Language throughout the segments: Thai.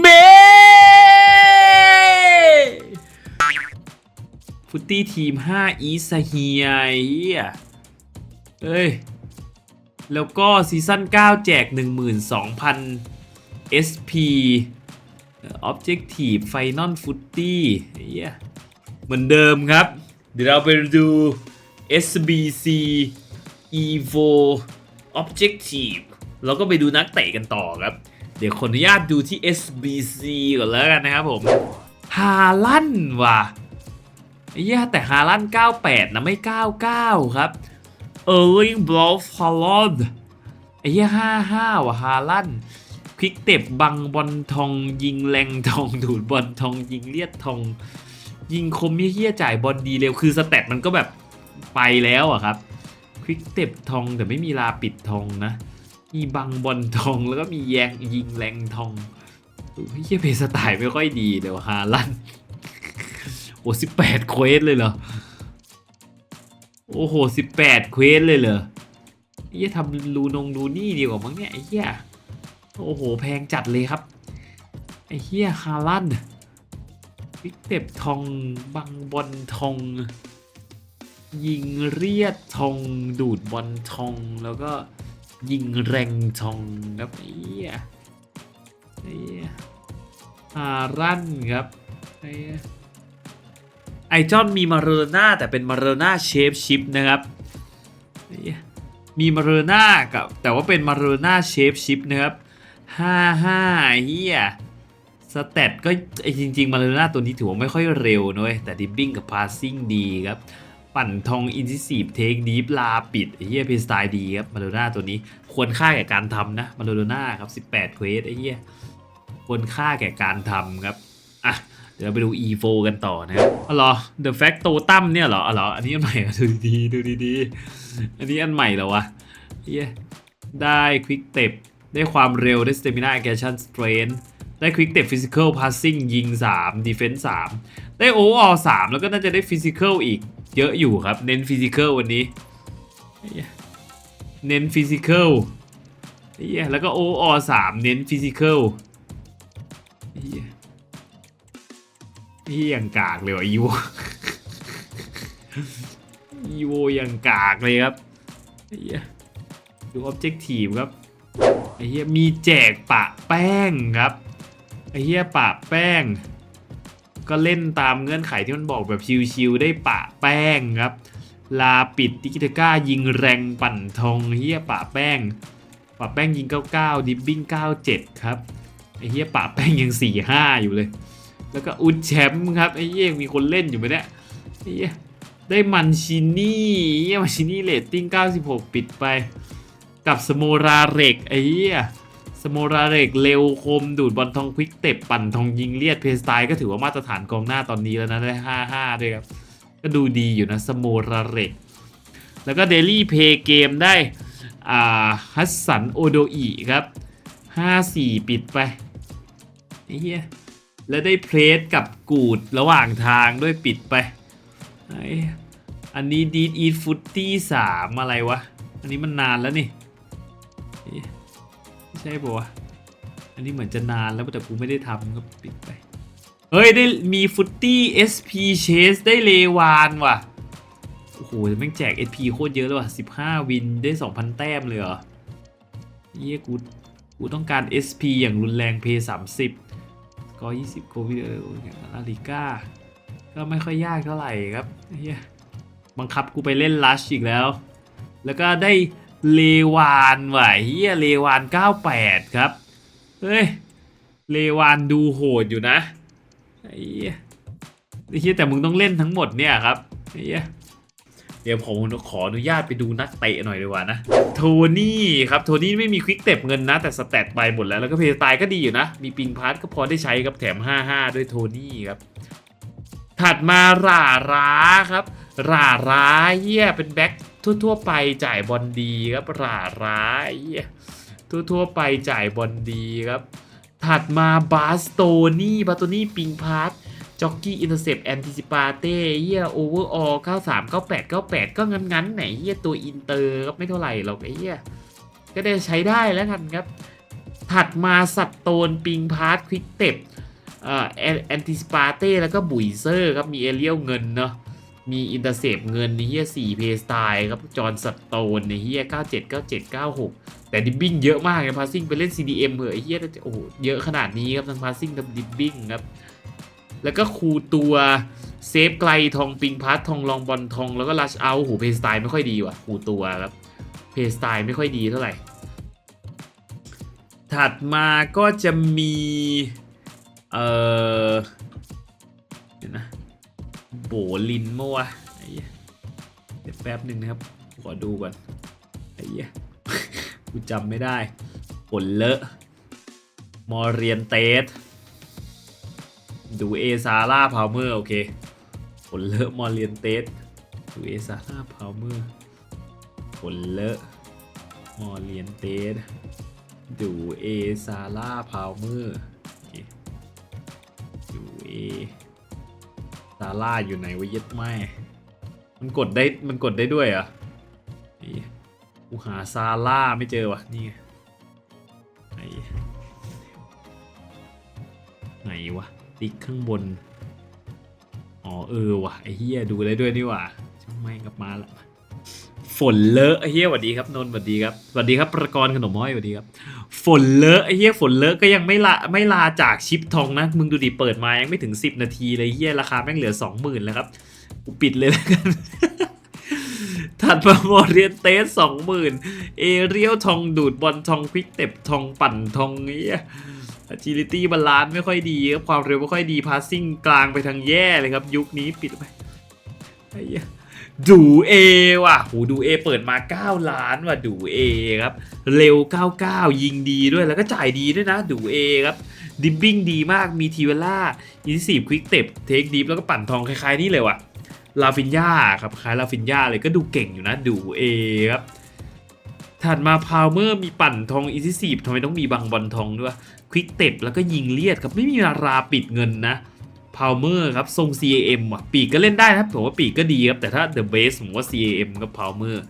เมฟุตตี้ทีม 5 อีสเฮียเหี้ยเอ้ย แล้วก็ซีซั่น 9 แจก 12,000 SP Objective Final Footy เหี้ยเหมือนเดิมครับ เดี๋ยวเราไปดู SBC Evo Objective แล้วก็ไปดูนักเตะกันต่อครับ ดี๋ยวขออนุญาตดูที่ SBC ก่อนแล้วกันนะครับผม ฮาลันว่ะไอ้เหี้ยแต่ฮาลัน98 นะไม่ 99 ครับ เออร์ลิงบลอฟฮาลอนไอ้เหี้ย55 ว่ะฮาลันควิกเต็บบังบอลทองยิงแรงทองดูดบอลทองยิงเลียดทอง ยิงคมเหี้ยจ่ายบอลดีเร็วคือสแตทมันก็แบบไปแล้วอะครับควิกเต็บทองแต่ไม่มีลาปิดทองนะ มีบังบอลทองแล้วก็มีแยงยิงแรงทองเฮียเพสไตล์ไม่ค่อยดีเดี๋ยวฮาลันโอ้สิบแปดเควสเลยเหรอ โอ้โหสิบแปดเควสเลยเหรอเหี้ยทำรูนงรูนี่ดีกว่ามั้งเนี่ยไอ้เหี้ยโอ้โหแพงจัดเลยครับ ไอ้เหี้ยฮาลันวิกเต็บทองบังบอลทอง ยิงเรียดทองดูดบอลทองแล้วก็ ยิงแรงทองครับไอ้เหี้ยไอ้เหี้ยฮารันครับไอ้เหี้ยไอจอนมีมาเรน่าแต่เป็นมาเรน่าเชฟชิปนะครับมีมาเรน่ากับแต่ว่าเป็นมาเรน่าเชฟชิปนะครับห้าห้าเฮียสเตตก็ไอจริงๆมาเรน่าตัวนี้ถือว่าไม่ค่อยเร็วนะเว้ยแต่ดิบบิ้งกับพาสซิ่งดีครับ ปั่นทองอินทิซีฟเทคดีฟลาปิดไอ้เฮียเพสไตล์ดีครับมาเรน่าตัวนี้ควรค่าแก่การทำนะมาเรน่าครับ 18เควสไอ้เฮียควรค่าแก่การทำครับอะเดี๋ยวไปดู EVO กันต่อนะครับอ๋อเหรอ The Factotum เนี่ยเหรออ๋อเหรออันนี้อันใหม่ดูดีดูดีๆอันนี้อันใหม่เหรอวะเฮียได้ Quick Step ได้ความเร็วได้ Stamina Aggression Strength ได้ Quick Step Physical Passing ยิง3 Defense 3ได้ Overall 3แล้วก็น่าจะได้ Physical อีก เยอะอยู่ครับ เน้น Physical วันนี้ เน้น Physical เฮียแล้วก็ Overall 3เน้น Physical เฮียพี่ยังกากเลยว่ะอีโวอีโวยังกากเลยครับไอ้เหี้ยดูออบเจกตีฟครับไอ้เหี้ยมีแจกปะแป้งครับไอ้เหี้ยปะแป้ง ก็เล่นตามเงื่อนไขที่มันบอกแบบชิวๆได้ปะแป้งครับ ลาปิดติกิตาก้ายิงแรงปั่นทองเฮียปะแป้ง ปะแป้งยิง 99 ดิบบิ้ง 97 ครับไอเฮียปะแป้งยัง 45 อยู่เลย แล้วก็อุดแชมป์ครับไอ้เหี้ยมีคนเล่นอยู่ไหมเนี่ยไอเหี้ยได้มันชินี่เหี้ยมันชินี่เรตติ้ง 96 ปิดไป กับสโมราเรกไอ้เหี้ย สโมราเรกเร็วคม ดูดบอลทองควิกเต็บปั่นทองยิงเลียดเพสไตล์ก็ถือว่ามาตรฐานกองหน้าตอนนี้แล้วนะได้55ด้วยครับ ก็ดูดีอยู่นะสโมราเรกแล้วก็เดลี่เพย์เกมได้อ่าฮัสสันโอโดอีครับ54ปิดไปไอ้เหี้ยแล้วได้เพลสกับกูดระหว่างทางด้วยปิดไปไอ้อันนี้ดีดอีทฟุตตี้สามอะไรวะ อันนี้มันนานแล้วนี่ ใช่ปะวะอันนี้เหมือนจะนานแล้วแต่กูไม่ได้ทำก็ปิดไป เฮ้ย ได้มีฟุตตี้ SP Chase ได้เลวานว่ะ โอ้โหแม่งแจก SP โคตรเยอะเลยว่ะ 15 วินได้ 2,000 แต้มเลยเหรอเยี่ยกูกูต้องการ SP อย่างรุนแรงเพย์30ก็20โควิดลาลิก้า ก็ไม่ค่อยยากเท่าไหร่ครับเฮียบังคับกูไปเล่นลัชอีกแล้ว แล้วก็ได้ เลวานว่ะเฮียเลวาน 98 ครับ เฮ้ย เลวานดูโหดอยู่นะไอ้เฮียไอ้เฮียแต่มึงต้องเล่นทั้งหมดเนี่ยครับไอ้เฮียเดี๋ยวผมขออนุญาตไปดูนักเตะหน่อยดีกว่านะ โทนี่ครับ โทนี่ไม่มีควิกเต็บเงินนะ แต่สแตทไปหมดแล้ว แล้วก็เพย์ตล์ก็ดีอยู่นะ มีปิงพาร์ทก็พอได้ใช้ครับแถม 55 ด้วยโทนี่ครับ ถัดมาราร้าครับราร้าเฮียเป็นแบ็ค ทั่วๆไปจ่ายบอลดีครับร่าร้ายทั่วๆไปจ่ายบอลดีครับ ถัดมาบาสโตนี่บาสโตนี่ปิงพาร์ทจ็อกกี้อินเตอร์เซปแอนติซิปาเต้เฮียโอเวอร์ออล93 98 98ก็งั้นๆไหนเฮียตัวอินเตอร์ก็ไม่เท่าไหร่หรอกไอ้เฮียก็ได้ใช้ได้แล้วกันครับ ถัดมาสัตโตนปิงพาร์ทควิกเต็บแอนติซิปาเต้แล้วก็บุยเซอร์ครับมีเอเรียลเงินเนาะ มีอินเตอร์เซปเงินในเฮีย4เพสไตล์ครับ จอห์นสตว์โตนนี่เฮีย97 97 96แต่ดิบบิ้งเยอะมากเลยพาสซิ่งไปเล่น CDM เหอะไอ้เฮียโอ้โหเยอะขนาดนี้ครับทั้งพาสซิ่งทั้งดิบบิ้งครับ แล้วก็คูตัวเซฟไกลทองปิงพัททองลองบอลทองแล้วก็ลัชเอาโหเพย์สไตล์ไม่ค่อยดีว่ะคูตัวครับเพย์สไตล์ไม่ค่อยดีเท่าไหร่ ถัดมาก็จะมี เออเดี๋ยวนะ โบลินเมื่อวะไอ้เหี้ยเดี๋ยวแป๊บหนึ่งนะครับ ขอดูก่อนไอ้เหี้ยกูจำไม่ได้ผลเลอะ มอเรียนเตส ดูเอซาร่าพาวเมอร์โอเคผลเลอะมอเรียนเตส ดูเอซาร่าพาวเมอร์ผลเลอะ มอเรียนเตส ดูเอซาร่าพาวเมอร์โอเคดูเอาร่าอยู่ไหนวะเย็ดไม่ มันกดได้มันกดได้ด้วยเหรอะนี่กูหาซาร่าไม่เจอวะนี่ไงไหนไหนวะติ๊กข้างบน อ๋อเออวะไอ้เฮียดูได้ด้วยนี่วะช่างไม่งกลับมาละ ฝนเลอะเฮียสวัสดีครับนนท์สวัสดีครับสวัสดีครับประกรณ์ขนมห้อยสวัสดีครับ ฝนเลอะเฮียฝนเลอะก็ยังไม่ละไม่ลาจากชิปทองนะมึงดูดิเปิดมายังไม่ถึง 10 นาทีเลยเฮียราคาแม่งเหลือ 20,000แล้วครับกูปิดเลยแล้วกันถัดมาโมเรียนเตสสองหมื่นเอเรียลทองดูดบอลทองควิกเต็บทองปั่นทองเงี้ย agility บาลานซ์ไม่ค่อยดีครับความเร็วไม่ค่อยดี passing กลางไปทางแย่เลยครับ ยุคนี้ปิดไปไอ้เหี้ย ดูเอว่ะโหดูเอเปิดมา 9 ล้านว่ะดูเอครับ เร็ว 99 ยิงดีด้วยแล้วก็จ่ายดีด้วยนะดูเอครับดิบบิ้งดีมากมีทีเวล่าอินซีควิกเต็บเทคดิฟแล้วก็ปั่นทองคล้ายๆนี่เลยว่ะลาฟินยาครับคล้ายลาฟินยาเลยก็ดูเก่งอยู่นะดูเอครับถัดมาพาวเมอร์มีปั่นทองอินซีทำไมต้องมีบังบอลทองด้วยควิกเต็บแล้วก็ยิงเลียดครับไม่มีราปิดเงินนะาวเมอร์ครับทรง CAM ว่ะปีกก็เล่นได้นะครับผมว่าปีกก็ดีครับแต่ถ้า The Base ผมว่า CAM กับพาวเมอร์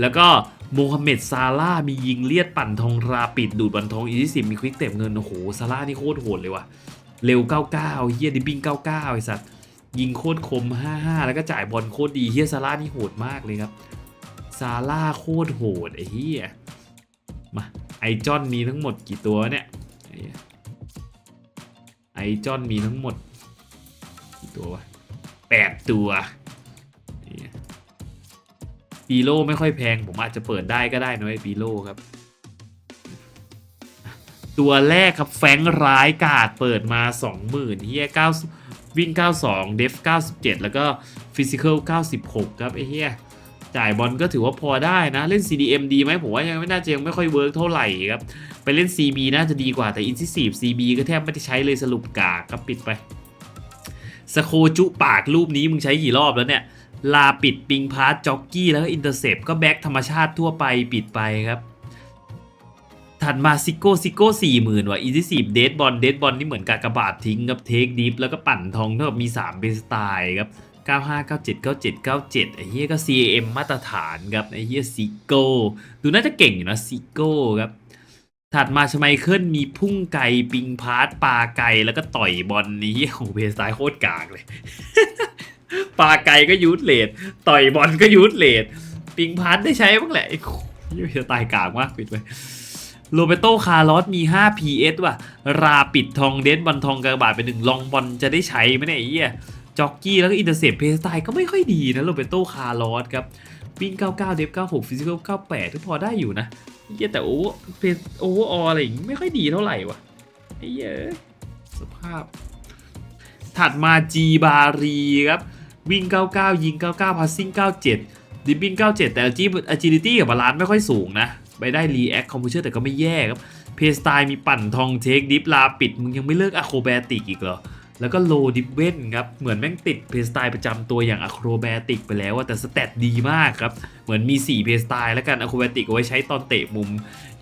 แล้วก็โมฮัมเหม็ดซาร่ามียิงเลียดปั่นทองราปิดดูดบอลทองอีสิมีควิกเต็บเงิน โอ้โหซาร่านี่โคตรโหดเลยว่ะ เร็ว 99เฮียดิบิ้ง99 ไอ้สัตว์ ยิงโคตรคม 55 แล้วก็จ่ายบอลโคตรดีเฮียซาร่านี่โหดมากเลยครับซาร่าโคตรโหดไอ้เฮียมาไอจอนมีทั้งหมดกี่ตัวเนี่ยไอจอนมีทั้งหมด ตัววะแปดตัวปีโลไม่ค่อยแพง ผมอาจจะเปิดได้ก็ได้นะไอ้ปีโลครับ ตัวแรกครับแฟงร้ายกาดเปิดมา 20,000เฮีย9วิ่ง 92 เดฟ 97 แล้วก็ฟิสิก a l 96 ครับไอ้เฮียจ่ายบอลก็ถือว่าพอได้นะ เล่น CDM ดีไหมผมว่ายังไม่น่าจะยังไม่ค่อยเวิร์กเท่าไหร่ครับ ไปเล่น CB น่าจะดีกว่าแต่ Incisive CB ก็แทบไม่ได้ใช้เลยสรุปกากก็ปิดไป สโคจุปากรูปนี้มึงใช้กี่รอบแล้วเนี่ย ลาปิดปิงพาร์จ็อกกี้แล้วก็อินเตอร์เซปก็แบ็กธรรมชาติทั่วไปปิดไปครับถัดมาซิโก้ซิโก้สี่หมื่นว่ะอีซิซีฟเดดบอลเดดบอลนี่เหมือนกากระบาททิ้งครับเทคดิฟแล้วก็ปั่นทองเท่ากับมี 3 เป็นสไตล์ครับ 95 97 97 97 ไอ้เหี้ยก็ CAM มาตรฐานครับ ไอ้เหี้ยซิโก้ดูน่าจะเก่งอยู่นะซิโก้ครับ ถัดมาชไมเคิลมีพุ่งไก่ปิงพาร์ตปลาไก่แล้วก็ต่อยบอลนี้โอ้โหเพสไตล์โคตรกากเลย ปลาไก่ก็ยูทเลดต่อยบอลก็ยูทเลดปิงพาร์ตได้ใช้บ้างแหละไอ้โหเตยเพสไตล์กากมากปิดไปโรเบโตคาร์ลอสมี 5 PS ว่ะ ราปิดทองเดนบอลทองกระบาดไปหนึ่งลองบอลจะได้ใช้ไหมเนี่ยไอ้เหี้ยจ็อกกี้แล้วก็อินเตอร์เซปเพสไตล์ก็ไม่ค่อยดีนะโรเบโตคาร์ลอสครับวิ่ง 99 เดฟ 96 ฟิสิก a l 98 ก็พอได้อยู่นะ เหี้ยแต่โอเวอร์เพสโอเวอร์อออะไรอย่างงี้ไม่ค่อยดีเท่าไหร่วะไอ้เหี้ยสภาพ ถัดมาจีบารีครับ วิ่ง 99 ยิง 99 พาสซิ่ง 97 ดิบบิ้ง 97 แต่ agility กับบาลานซ์ไม่ค่อยสูงนะ ไปได้ react composure แต่ก็ไม่แย่ครับ เพสไตล์มีปั่นทองเทคดิฟลาปิด มึงยังไม่เลิกอะโครแบติกอีกเหรอ แล้วก็โลดิเว้นครับ เหมือนแม่งติดเพสไตล์ประจำตัวอย่างอะโครแบติกไปแล้วอะแต่สเตตดีมากครับ เหมือนมี 4 เพสไตล์แล้วกันอะโครแบติกเอาไว้ใช้ตอนเตะมุม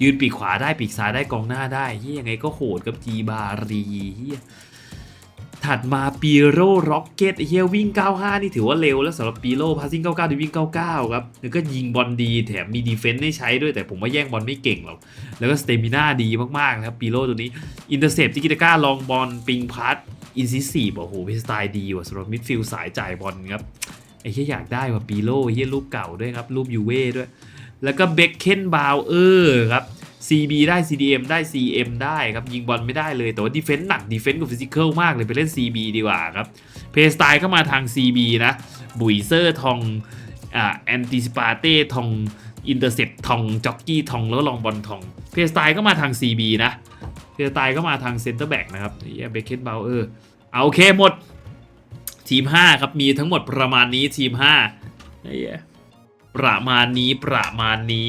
ยืนปีกขวาได้ปีกซ้ายได้กองหน้าได้เฮียยังไงก็โหดกับจีบารีเฮีย ถัดมาปีโร่ร็อกเก็ตเฮียวิ่ง 95 นี่ถือว่าเร็วแล้วสำหรับปีโร่พาสซิ่ง 99ดีวิ่ง 99 ครับ แล้วก็ยิงบอลดีแถมมีดีเฟนส์ให้ใช้ด้วยแต่ผมว่าแย่งบอลไม่เก่งหรอก แล้วก็สเตมิน่าดีมาก ๆ นะครับ ปีโร่ตัวนี้ อินเตอร์เซปที่กิตาก้าลองบอลปิงพัดอินซิสีบอ้โหเพสไตล์ดีว่ะสำหรับมิดฟิลด์สายจ่ายบอลครับไอ้เฮียอยากได้ว่ะปีโร่เฮียรูปเก่าด้วยครับรูปยูเว่ด้วย แล้วก็เบคเคนบาวเออร์ครับ CB ได้ CDM ได้ CM ได้ครับ ยิงบอลไม่ได้เลย แต่ว่าดีเฟนส์หนักดีเฟนส์กับฟิสิก a l มากเลยไปเล่น CB ดีกว่าครับเพย์สไตล์ก็มาทาง CB นะ บุยเซอร์ทองอ่าแอนติสปาเต้ทองอินเตอร์เซปทองจ็อกกี้ทองแล้วลองบอลทอง เพย์สไตล์ก็มาทาง CB นะ เพย์สไตล์ก็มาทางเซนเตอร์แบ็กนะครับเเบคเคนบาเออร์เอาโอเคหมดทีม 5 ครับ มีทั้งหมดประมาณนี้ทีม5ไอ้เหี้ประมาณนี้ประมาณนี้